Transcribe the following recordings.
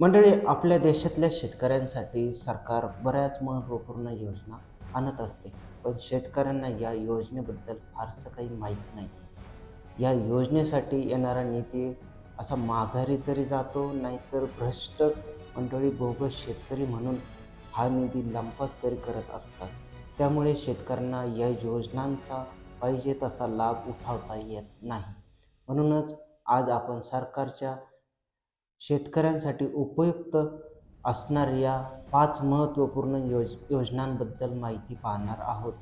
मंडळी आपल्या देशातल्या शेतकऱ्यांसाठी सरकार बऱ्याच महत्त्वपूर्ण योजना आणत असते. पण शेतकऱ्यांना या योजनेबद्दल फारसं काही माहीत नाही या योजनेसाठी येणारा निधी असा माघारी तरी जातो नाहीतर भ्रष्ट मंडळी बोगस शेतकरी म्हणून हा निधी लंपास तरी करत असतात. त्यामुळे शेतकऱ्यांना या योजनांचा पाहिजे तसा लाभ उठावता येत नाही. म्हणूनच आज आपण सरकारच्या शेतकऱ्यांसाठी उपयुक्त असणाऱ्या पाच महत्त्वपूर्ण योज योजनांबद्दल माहिती पाहणार आहोत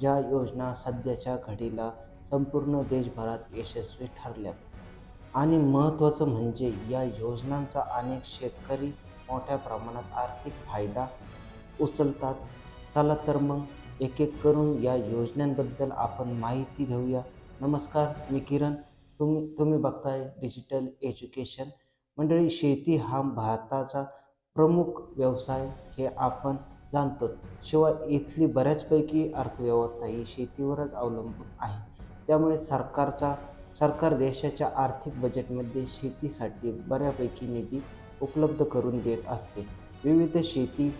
ज्या योजना सध्याच्या घडीला संपूर्ण देशभरात यशस्वी ठरल्यात. आणि महत्त्वाचं म्हणजे या योजनांचा अनेक शेतकरी मोठ्या प्रमाणात आर्थिक फायदा उचलतात. चला तर मग एक एक करून या योजनांबद्दल आपण माहिती घेऊया. नमस्कार मी किरण. तुम्ही तुम्ही बघताय डिजिटल एज्युकेशन मंडळी शेती हा भारताचा प्रमुख व्यवसाय हे आपण जाणतो. शिवाय इथली बऱ्याचपैकी अर्थव्यवस्था ही शेतीवरच अवलंबून आहे. त्यामुळे सरकारचा सरकार देशाच्या आर्थिक बजेटमध्ये शेतीसाठी बऱ्यापैकी निधी उपलब्ध करून देत असते. विविध शेती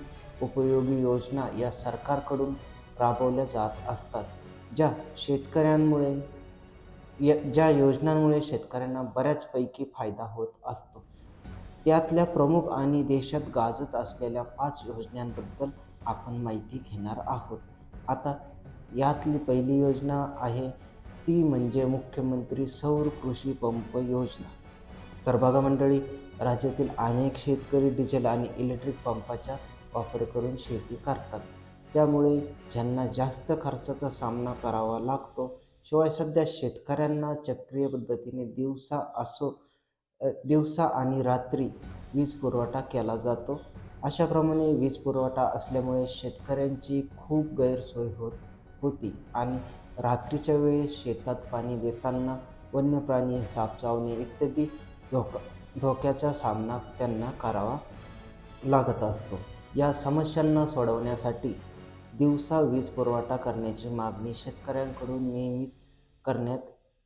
उपयोगी योजना या सरकारकडून राबवल्या जात असतात ज्या शेतकऱ्यांमुळे य ज्या योजनांमुळे शेतकऱ्यांना बऱ्याचपैकी फायदा होत असतो. त्यातल्या प्रमुख आणि देशात गाजत असलेल्या पाच योजनांबद्दल आपण माहिती घेणार आहोत. आता यातली पहिली योजना आहे ती म्हणजे मुख्यमंत्री सौर कृषी पंप योजना. तर बघा मंडळी राज्यातील अनेक शेतकरी डिझेल आणि इलेक्ट्रिक पंपाचा वापर करून शेती करतात. त्यामुळे ज्यांना जास्त खर्चाचा सामना करावा लागतो शिवाय सध्या शेतकऱ्यांना चक्रीय पद्धतीने दिवसा असो दिवसा आणि रात्री वीज पुरवठा केला जातो. अशाप्रमाणे वीज पुरवठा असल्यामुळे शेतकऱ्यांची खूप गैरसोय होत होती आणि रात्रीच्या वेळेस शेतात पाणी देताना वन्य प्राणी सापचावणे इत्यादी धोका धोक्याचा सामना त्यांना करावा लागत असतो. या समस्यांना सोडवण्यासाठी दिवसा वीज पुरवठा करण्याची मागणी शेतकऱ्यांकडून नेहमीच करण्यात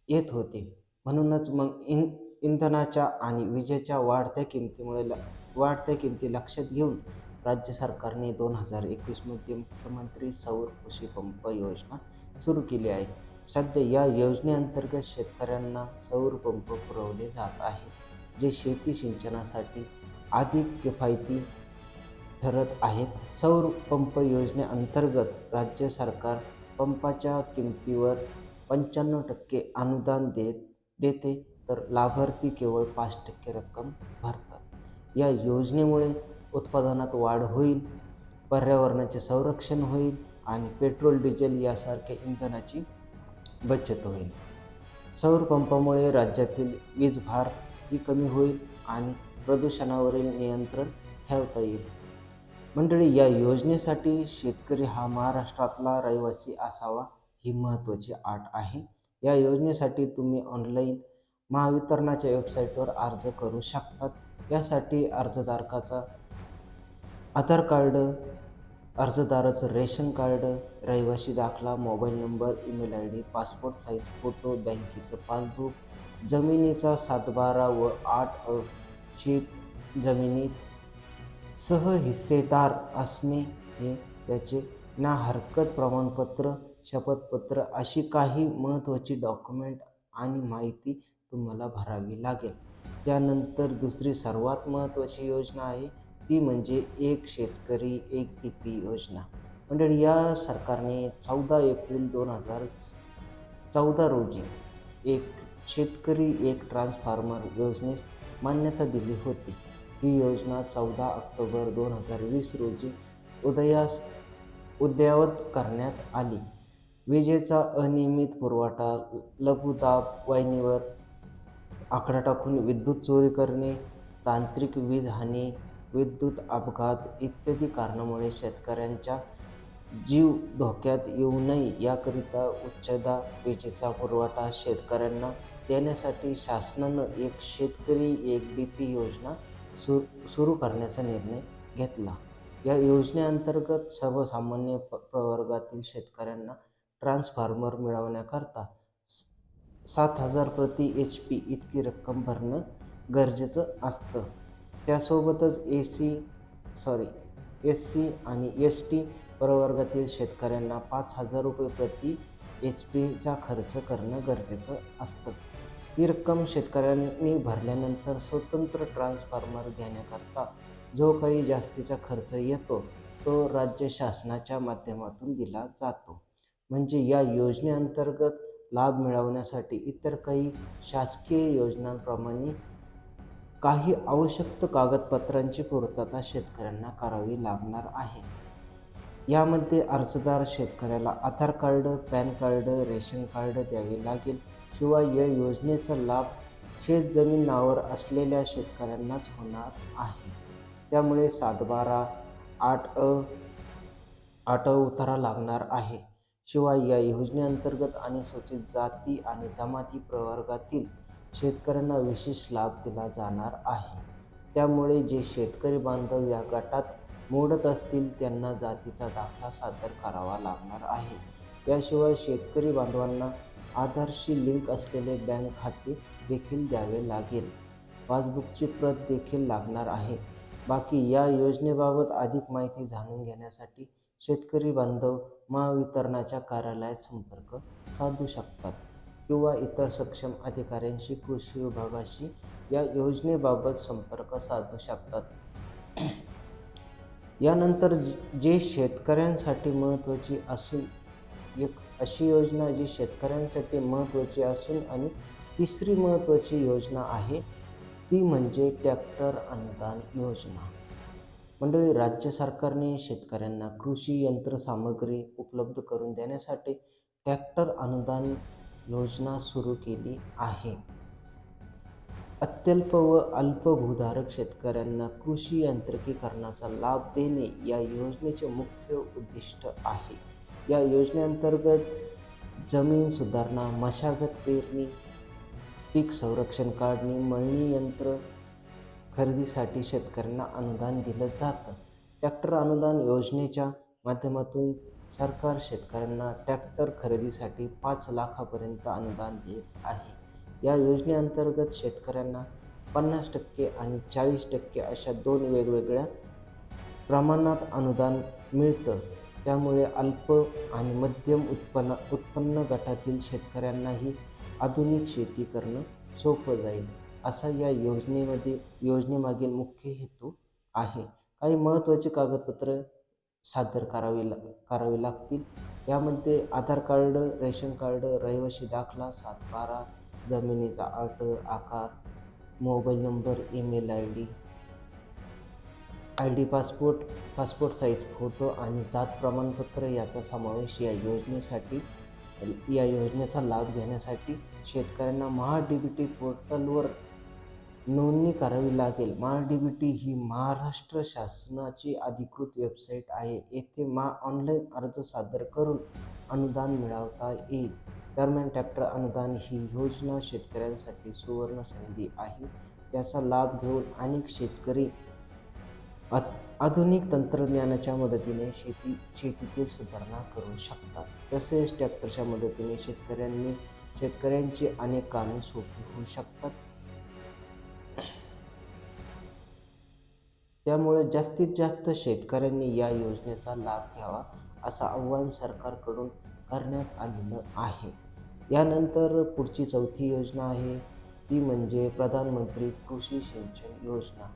येत होती. म्हणूनच मग इन इंधनाच्या आणि विजेच्या वाढत्या किमतीमुळे ल वाढत्या किमती लक्षात घेऊन राज्य सरकारने दोन हजार एकवीसमध्ये मुख्यमंत्री सौर कृषी पंप योजना सुरू केली आहे. सध्या या योजनेअंतर्गत शेतकऱ्यांना सौर पंप पुरवले जात आहेत जे शेती सिंचनासाठी अधिक किफायती ठरत आहेत. सौर पंप योजनेअंतर्गत राज्य सरकार पंपाच्या किमतीवर पंच्याण्णव टक्के अनुदान देत देते तर लाभार्थी केवळ पाच टक्के रक्कम भरतात. या योजनेमुळे उत्पादनात वाढ होईल पर्यावरणाचे संरक्षण होईल आणि पेट्रोल डिझेल यासारख्या इंधनाची बचत होईल. सौर पंपामुळे राज्यातील वीज भार ही कमी होईल आणि प्रदूषणावरील नियंत्रण ठेवता येईल. मंडळी या योजनेसाठी शेतकरी हा महाराष्ट्रातला रहिवासी असावा ही महत्त्वाची अट आहे. या योजनेसाठी तुम्ही ऑनलाईन महावितरणाच्या वेबसाईटवर अर्ज करू शकतात. यासाठी अर्जदारकाचा आधार कार्ड अर्जदाराचं रेशन कार्ड रहिवासी दाखला mobile number email I D passport size photo बँकेचं पासबुक जमिनीचा सातबारा व आठ अ शीट जमिनीत सह हिस्सेदार असणे हे त्याचे ना हरकत प्रमाणपत्र शपथपत्र अशी काही महत्त्वाची डॉक्युमेंट आणि माहिती तुम्हाला भरावी लागेल. त्यानंतर दुसरी सर्वात महत्त्वाची योजना आहे ती म्हणजे एक शेतकरी एक किती योजना. मंडळी या सरकारने चौदा एप्रिल दोन हजार चौदा रोजी एक शेतकरी एक ट्रान्सफॉर्मर योजनेस मान्यता दिली होती. ही योजना चौदा ऑक्टोबर दोन हजार वीस रोजी उदयास उद्यावत करण्यात आली. विजेचा अनियमित पुरवठा लघुदाब वाहिनीवर आकडा टाकून विद्युत चोरी करणे तांत्रिक वीज हानी विद्युत अपघात इत्यादी कारणामुळे शेतकऱ्यांच्या जीव धोक्यात येऊ नये याकरिता उच्चदा विजेचा पुरवठा शेतकऱ्यांना देण्यासाठी शासनानं एक शेतकरी एक डी पी योजना सु सुरू करण्याचा निर्णय घेतला. या योजनेअंतर्गत सर्वसामान्य प प्रवर्गातील शेतकऱ्यांना ट्रान्सफॉर्मर मिळवण्याकरता स सात हजार प्रति एच पी इतकी रक्कम भरणं गरजेचं असतं. त्यासोबतच A C sorry S C आणि एस टी प्रवर्गातील शेतकऱ्यांना पाच हजार रुपये प्रति एच पीचा खर्च करणं गरजेचं असतं. ही रक्कम शेतकऱ्यांनी भरल्यानंतर स्वतंत्र ट्रान्सफॉर्मर घेण्याकरता जो काही जास्तीचा खर्च येतो तो राज्य शासनाच्या माध्यमातून दिला जातो. म्हणजे या योजनेअंतर्गत लाभ मिळवण्यासाठी इतर काही शासकीय योजनांप्रमाणे काही आवश्यक कागदपत्रांची पूर्तता शेतकऱ्यांना करावी लागणार आहे. यामध्ये अर्जदार शेतकऱ्याला Aadhaar card PAN card ration card द्यावे लागेल. शिवाय या योजनेचा लाभ शेतजमिनावर असलेल्या शेतकऱ्यांनाच होणार आहे. त्यामुळे सातबारा आठ अ आठ अ उतारा लागणार आहे. शिवाय या योजनेअंतर्गत अनुसूचित जाती आणि जमाती प्रवर्गातील शेतकऱ्यांना विशेष लाभ दिला जाणार आहे. त्यामुळे जे शेतकरी बांधव या गटात मोडत असतील त्यांना जातीचा दाखला सादर करावा लागणार आहे. याशिवाय शेतकरी बांधवांना आधारशी लिंक असलेले बँक खाते देखील द्यावे लागेल. पासबुकची प्रत देखील लागणार आहे. बाकी या योजनेबाबत अधिक माहिती जाणून घेण्यासाठी शेतकरी बांधव महावितरणाच्या कार्यालयात संपर्क साधू शकतात किंवा इतर सक्षम अधिकाऱ्यांशी कृषी विभागाशी या योजनेबाबत संपर्क साधू शकतात. यानंतर जे शेतकऱ्यांसाठी महत्त्वाची असून एक अशी योजना जी शेतकऱ्यांसाठी महत्त्वाची असून आणि तिसरी महत्त्वाची योजना आहे ती म्हणजे ट्रॅक्टर अनुदान योजना. मंडळी राज्य सरकारने शेतकऱ्यांना कृषी यंत्रसामग्री उपलब्ध करून देण्यासाठी ट्रॅक्टर अनुदान योजना सुरू केली आहे. अत्यल्प व अल्पभूधारक शेतकऱ्यांना कृषी यांत्रिकीकरणाचा लाभ देणे या योजनेचे मुख्य उद्दिष्ट आहे. या योजनेअंतर्गत जमीन सुधारणा मशागत पेरणी पीक संरक्षण काढणी मळणी यंत्र खरेदीसाठी शेतकऱ्यांना अनुदान दिलं जातं. ट्रॅक्टर अनुदान योजनेच्या माध्यमातून सरकार शेतकऱ्यांना ट्रॅक्टर खरेदीसाठी पाच लाखापर्यंत अनुदान देत आहे. या योजनेअंतर्गत शेतकऱ्यांना पन्नास टक्के आणि चाळीस टक्के अशा दोन वेगवेगळ्या प्रमाणात अनुदान मिळतं. त्यामुळे अल्प आणि मध्यम उत्पन्न उत्पन्न गटातील शेतकऱ्यांनाही आधुनिक शेती करणं सोपं जाईल असा या योजनेमध्ये योजनेमागील मुख्य हेतू आहे. काही महत्त्वाची कागदपत्रं सादर करावी ला करावी लागतील. यामध्ये आधार कार्ड रेशन कार्ड रहिवासी दाखला सातबारा जमिनीचा अट आकार mobile number email I D I D passport passport size photo आणि जात प्रमाणपत्र याचा समावेश या योजनेसाठी या योजनेचा लाभ घेण्यासाठी शेतकऱ्यांना महा डी बी टी पोर्टलवर नोंदणी करावी लागेल. महा डी बी टी ही महाराष्ट्र शासनाची अधिकृत वेबसाईट आहे. येथे मा ऑनलाईन अर्ज सादर करून अनुदान मिळवता येईल. दरम्यान ट्रॅक्टर अनुदान ही योजना शेतकऱ्यांसाठी सुवर्ण संधी आहे. त्याचा लाभ घेऊन अनेक शेतकरी आ आधुनिक तंत्रज्ञानाच्या मदतीने शेती शेतीतील सुधारणा करू शकतात. तसेच ट्रॅक्टरच्या मदतीने शेतकऱ्यांनी शेतकऱ्यांची अनेक कामे सोपी होऊ शकतात. त्यामुळे जास्तीत जास्त शेतकऱ्यांनी या योजनेचा लाभ घ्यावा असं आव्हान सरकारकडून करण्यात आलेलं आहे. यानंतर पुढची चौथी योजना आहे. ती म्हणजे प्रधानमंत्री कृषी सिंचन योजना.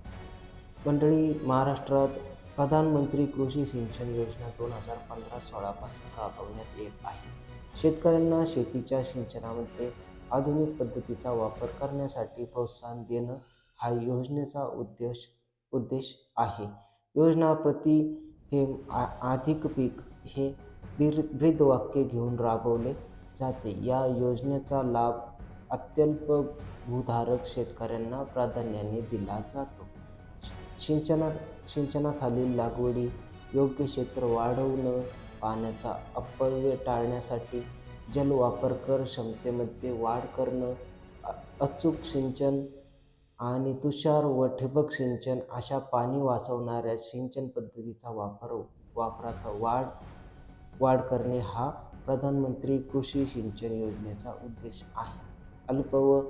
मंडळी महाराष्ट्रात प्रधानमंत्री कृषी सिंचन योजना दोन हजार पंधरा सोळापासून राबवण्यात येत आहे. शेतकऱ्यांना शेतीच्या सिंचनामध्ये आधुनिक पद्धतीचा वापर करण्यासाठी प्रोत्साहन देणं हा योजनेचा उद्देश उद्देश आहे. योजना प्रति थेंब आ अधिक पीक हे ब्रीद वाक्य घेऊन राबवले जाते. या योजनेचा लाभ अत्यल्प भूधारक शेतकऱ्यांना प्राधान्याने दिला जातो. सिंचना सिंचनाखालील लागवडी योग्य क्षेत्र वाढवणं पाण्याचा अपव्यय टाळण्यासाठी जलवापर कर क्षमतेमध्ये वाढ करणं अचूक सिंचन आणि तुषार व ठिबक सिंचन अशा पाणी वाचवणाऱ्या सिंचन पद्धतीचा वापर वापराचा वाढ वाढ करणे हा प्रधानमंत्री कृषी सिंचन योजनेचा उद्देश आहे. अल्प व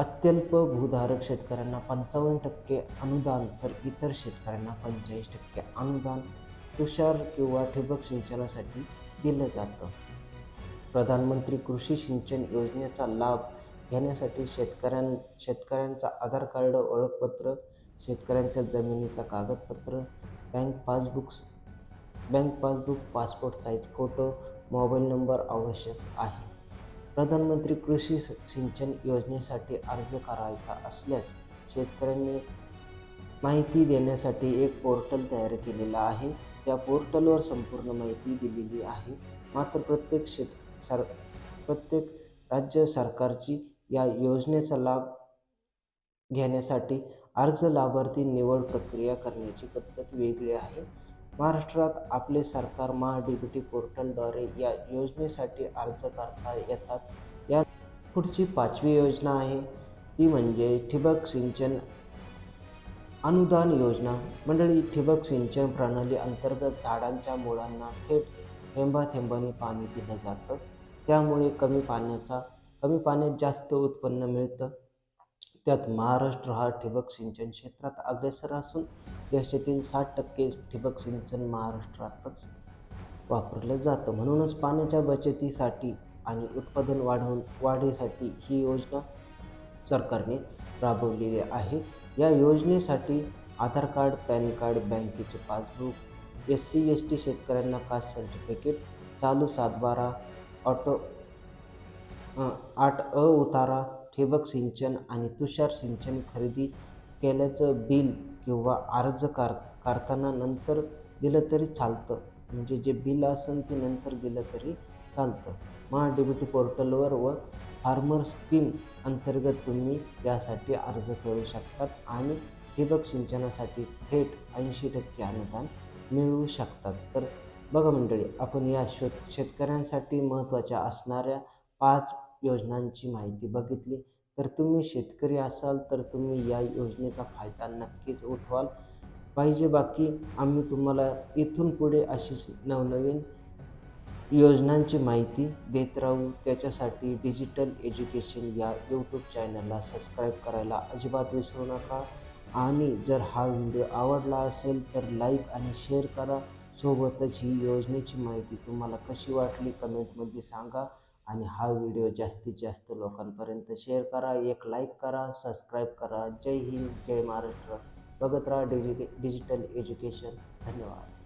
अत्यल्प भूधारक शेतकऱ्यांना पंचावन्न टक्के अनुदान तर इतर शेतकऱ्यांना पंचेचाळीस टक्के अनुदान तुषार किंवा ठिबक सिंचनासाठी दिलं जातं. प्रधानमंत्री कृषी सिंचन योजनेचा लाभ घेण्यासाठी शेतकऱ्यां शेतकऱ्यांचा आधार कार्ड ओळखपत्र शेतकऱ्यांच्या जमिनीचा कागदपत्र bank passbooks bank passbook passport size photo mobile number आवश्यक आहे. प्रधानमंत्री कृषी सिंचन योजनेसाठी अर्ज करायचा असल्यास शेतकऱ्यांनी माहिती देण्यासाठी एक पोर्टल तयार केलेलं आहे. त्या पोर्टलवर संपूर्ण माहिती दिलेली आहे. मात्र प्रत्येक शेत सर प्रत्येक राज्य सरकारची या योजनेचा लाभ घेण्यासाठी अर्ज लाभार्थी निवड प्रक्रिया करण्याची पद्धत वेगळी आहे. महाराष्ट्रात आपले सरकार महा डी बी टी पोर्टलद्वारे या योजनेसाठी अर्ज करता येतात. या पुढची पाचवी योजना आहे. ती म्हणजे ठिबक सिंचन अनुदान योजना. मंडळी ठिबक सिंचन प्रणाली अंतर्गत झाडांच्या मुळांना थेट थेंबाथेंबाने पाणी दिलं जातं. त्यामुळे कमी पाण्याचा कमी पाण्यात जास्त उत्पन्न मिळतं. त्यात महाराष्ट्र हा ठिबक सिंचन क्षेत्रात अग्रेसर असून देशातील साठ टक्के ठिबक सिंचन महाराष्ट्रातच वापरलं जातं. म्हणूनच पाण्याच्या बचतीसाठी आणि उत्पादन वाढवून वाढीसाठी ही योजना सरकारने राबवलेली आहे. या योजनेसाठी आधार कार्ड पॅन कार्ड बँकेचे passbook S C S T शेतकऱ्यांना कास्ट सर्टिफिकेट चालू सातबारा ऑटो आठ अ उतारा ठिबक सिंचन आणि तुषार सिंचन खरेदी केल्याचं बिल किंवा अर्ज कर करताना नंतर दिलं तरी चालतं. म्हणजे जे बिल असेल ते नंतर दिलं तरी चालतं. महा पोर्टलवर व फार्मर स्कीम अंतर्गत तुम्ही यासाठी अर्ज करू शकतात आणि ठिबक सिंचनासाठी थेट ऐंशी टक्के अनुदान मिळवू शकतात. तर बघा मंडळी आपण या शेत शेतकऱ्यांसाठी महत्त्वाच्या असणाऱ्या पाच योजनांची माहिती बघितली. तर तुम्ही शेतकरी असाल तर तुम्ही या योजनेचा फायदा नक्कीच उठवाल. पाहिजे बाकी आम्ही तुम्हाला इथून पुढे अशीच नवनवीन योजनांची माहिती देत राहू. त्याच्यासाठी डिजिटल एज्युकेशन या यूट्यूब चॅनलला सबस्क्राईब करायला अजिबात विसरू नका. आणि जर हा व्हिडिओ आवडला असेल तर लाईक आणि शेअर करा. सोबतच ही योजनेची माहिती तुम्हाला कशी वाटली कमेंटमध्ये सांगा. आणि हा व्हिडिओ जास्तीत जास्त लोकांपर्यंत शेअर करा एक लाईक करा सबस्क्राईब करा. जय हिंद जय महाराष्ट्र. बघत राहा डिजिट डिजिटल एज्युकेशन धन्यवाद.